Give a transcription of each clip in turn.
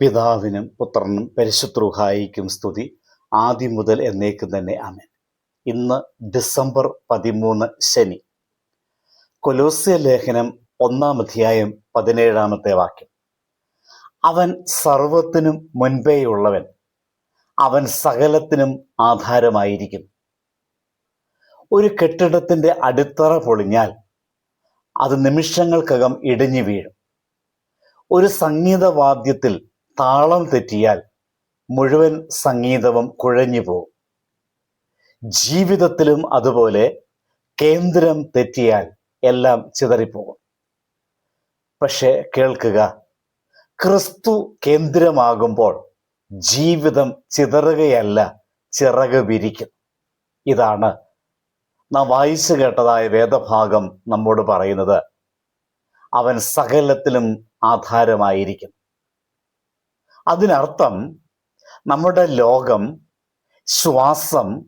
പിതാവിനും പുത്രനും പരിശുദ്രൂഹായിക്കും സ്തുതി. ആദ്യം മുതൽ എന്നേക്കും തന്നെ അമേൻ ഇന്ന് ഡിസംബർ പതിമൂന്ന് ശനി. കൊലോസ്യ ലേഖനം ഒന്നാം അധ്യായം പതിനേഴാമത്തെ വാക്യം. അവൻ സർവത്തിനും മുൻപേയുള്ളവൻ. അവൻ സകലത്തിനും ആധാരമായിരിക്കും. ഒരു കെട്ടിടത്തിന്റെ അടിത്തറ പൊളിഞ്ഞാൽ അത് നിമിഷങ്ങൾക്കകം ഇടിഞ്ഞു വീഴും. ഒരു സംഗീതവാദ്യത്തിൽ താളം തെറ്റിയാൽ മുഴുവൻ സംഗീതവും കുഴഞ്ഞു പോകും ജീവിതത്തിലും അതുപോലെ കേന്ദ്രം തെറ്റിയാൽ എല്ലാം ചിതറിപ്പോകും. പക്ഷെ കേൾക്കുക ക്രിസ്തു കേന്ദ്രമാകുമ്പോൾ ജീവിതം ചിതറുകയല്ല ചിറക് വിരിക്കും. ഇതാണ് നാം വായിച്ചു കേട്ടതായ വേദഭാഗം നമ്മോട് പറയുന്നത്. അവൻ സകലത്തിലും ആധാരമായിരിക്കും അതിനർത്ഥം നമ്മുടെ ലോകം ശ്വാസം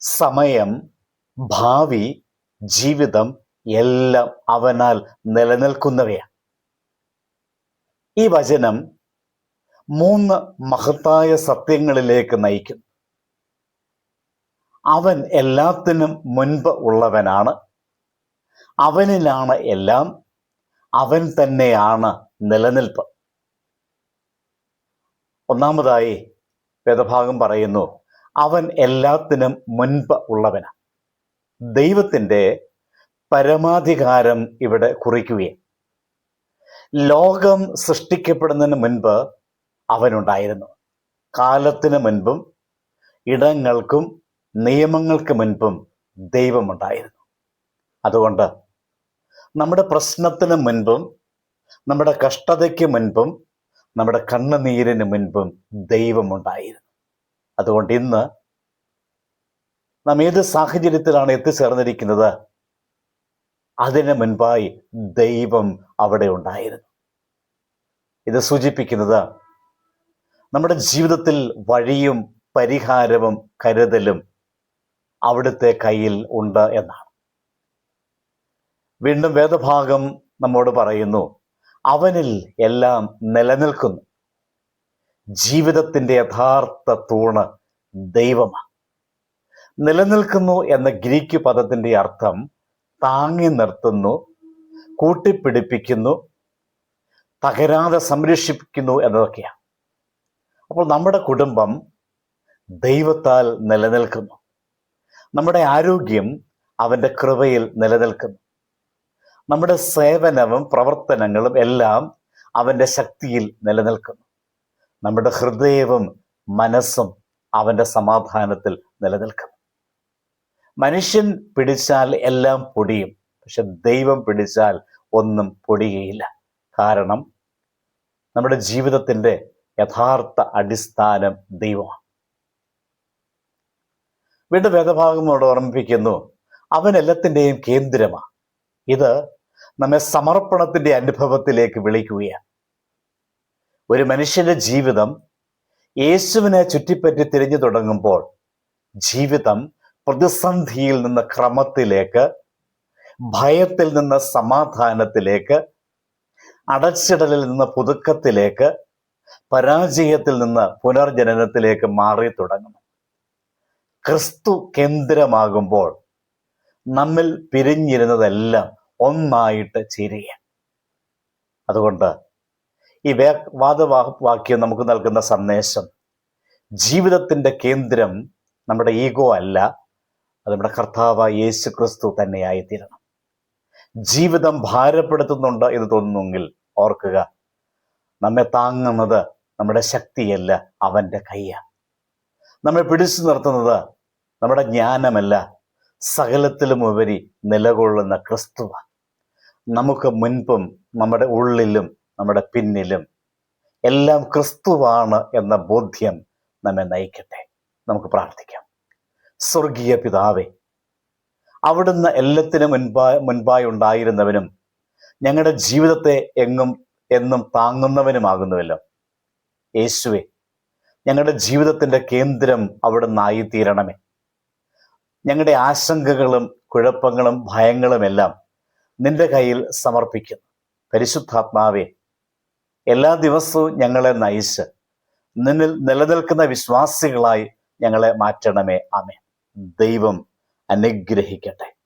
സമയം ഭാവി ജീവിതം എല്ലാം അവനാൽ നിലനിൽക്കുന്നവയാണ്. ഈ വചനം മൂന്ന് മഹത്തായ സത്യങ്ങളിലേക്ക് നയിക്കുന്നു. അവൻ എല്ലാത്തിനും മുൻപ് ഉള്ളവനാണ്. അവനിലാണ് എല്ലാം. അവൻ തന്നെയാണ് നിലനിൽപ്പ്. ഒന്നാമതായി വേദഭാഗം പറയുന്നു അവൻ എല്ലാത്തിനും മുൻപ് ഉള്ളവനാണ് ദൈവത്തിന്റെ പരമാധികാരം ഇവിടെ കുറിക്കുകയും ലോകം സൃഷ്ടിക്കപ്പെടുന്നതിന് മുൻപ് അവനുണ്ടായിരുന്നു. കാലത്തിന് മുൻപും ഇടങ്ങൾക്കും നിയമങ്ങൾക്ക് മുൻപും ദൈവമുണ്ടായിരുന്നു. അതുകൊണ്ട് നമ്മുടെ പ്രശ്നത്തിന് മുൻപും നമ്മുടെ കഷ്ടതയ്ക്ക് മുൻപും നമ്മുടെ കണ്ണുനീരിന് മുൻപും ദൈവമുണ്ടായിരുന്നു അതുകൊണ്ട് ഇന്ന് നാം ഏത് സാഹചര്യത്തിലാണ് എത്തിച്ചേർന്നിരിക്കുന്നത്? അതിന് മുൻപായി ദൈവം അവിടെ ഉണ്ടായിരുന്നു. ഇത് സൂചിപ്പിക്കുന്നത് നമ്മുടെ ജീവിതത്തിൽ വഴിയും പരിഹാരവും കരുതലും അവിടുത്തെ കയ്യിൽ ഉണ്ട് എന്നാണ്. വീണ്ടും വേദഭാഗം നമ്മോട് പറയുന്നു അവനിൽ എല്ലാം നിലനിൽക്കുന്നു. ജീവിതത്തിന്റെ യഥാർത്ഥ തൂണ് ദൈവമാണ്. നിലനിൽക്കുന്നു എന്ന ഗ്രീക്ക് പദത്തിന്റെ അർത്ഥം താങ്ങി നിർത്തുന്നു കൂട്ടിപ്പിടിപ്പിക്കുന്നു തകരാതെ സംരക്ഷിക്കുന്നു എന്നതൊക്കെയാണ്. അപ്പോൾ നമ്മുടെ കുടുംബം ദൈവത്താൽ നിലനിൽക്കുന്നു. നമ്മുടെ ആരോഗ്യം അവന്റെ കൃപയിൽ നിലനിൽക്കുന്നു. നമ്മുടെ സേവനവും പ്രവർത്തനങ്ങളും എല്ലാം അവന്റെ ശക്തിയിൽ നിലനിൽക്കുന്നു. നമ്മുടെ ഹൃദയവും മനസ്സും അവന്റെ സമാധാനത്തിൽ നിലനിൽക്കുന്നു. മനുഷ്യൻ പിടിച്ചാൽ എല്ലാം പൊടിയും പക്ഷെ ദൈവം പിടിച്ചാൽ ഒന്നും പൊടിയുകയില്ല കാരണം നമ്മുടെ ജീവിതത്തിന്റെ യഥാർത്ഥ അടിസ്ഥാനം ദൈവമാണ്. വീണ്ടും വേദഭാഗമോട് ഓർമ്മിപ്പിക്കുന്നു അവൻ എല്ലാത്തിന്റെയും കേന്ദ്രമാണ്. ഇത് നമ്മെ സമർപ്പണത്തിന്റെ അനുഭവത്തിലേക്ക് വിളിക്കുകയാണ്. ഒരു മനുഷ്യന്റെ ജീവിതം യേശുവിനെ ചുറ്റിപ്പറ്റി തിരിഞ്ഞു തുടങ്ങുമ്പോൾ ജീവിതം പ്രതിസന്ധിയിൽ നിന്ന് ക്രമത്തിലേക്ക് ഭയത്തിൽ നിന്ന് സമാധാനത്തിലേക്ക് അടച്ചിടലിൽ നിന്ന് പുതുക്കത്തിലേക്ക് പരാജയത്തിൽ നിന്ന് പുനർജനനത്തിലേക്ക് മാറി തുടങ്ങുന്നു. ക്രിസ്തു കേന്ദ്രമാകുമ്പോൾ നമ്മിൽ പിരിഞ്ഞിരുന്നതെല്ലാം ഒന്നായിട്ട് ചേരുക അതുകൊണ്ട് ഈ വേ വാദവാക്യം നമുക്ക് നൽകുന്ന സന്ദേശം ജീവിതത്തിന്റെ കേന്ദ്രം നമ്മുടെ ഈഗോ അല്ല അത് നമ്മുടെ കർത്താവ് യേശു ക്രിസ്തു തന്നെയായിത്തീരണം. ജീവിതം ഭാരപ്പെടുത്തുന്നുണ്ട് എന്ന് തോന്നുന്നെങ്കിൽ ഓർക്കുക നമ്മെ താങ്ങുന്നത് നമ്മുടെ ശക്തിയല്ല അവന്റെ കയ്യാണ് നമ്മെ പിടിച്ചു നിർത്തുന്നത് നമ്മുടെ ജ്ഞാനമല്ല സകലത്തിലും ഉപരി നിലകൊള്ളുന്ന ക്രിസ്തുവ. നമുക്ക് മുൻപും നമ്മുടെ ഉള്ളിലും നമ്മുടെ പിന്നിലും എല്ലാം ക്രിസ്തുവാണ് എന്ന ബോധ്യം നമ്മെ നയിക്കട്ടെ. നമുക്ക് പ്രാർത്ഥിക്കാം. സ്വർഗീയ പിതാവേ അവിടുന്ന് എല്ലാത്തിനും മുൻപായി മുൻപായി ഉണ്ടായിരുന്നവനും ഞങ്ങളുടെ ജീവിതത്തെ എങ്ങും എന്നും താങ്ങുന്നവനുമാകുന്നുവല്ലോ. യേശുവെ ഞങ്ങളുടെ ജീവിതത്തിന്റെ കേന്ദ്രം അവിടുന്ന് ആയിത്തീരണമേ ഞങ്ങളുടെ ആശങ്കകളും കുഴപ്പങ്ങളും ഭയങ്ങളും എല്ലാം നിന്റെ കയ്യിൽ സമർപ്പിക്കുന്നു. പരിശുദ്ധാത്മാവേ എല്ലാ ദിവസവും ഞങ്ങളെ നയിച്ച് നിന്നിൽ നിലനിൽക്കുന്ന വിശ്വാസികളായി ഞങ്ങളെ മാറ്റണമേ. ആമേ ദൈവം അനുഗ്രഹിക്കട്ടെ.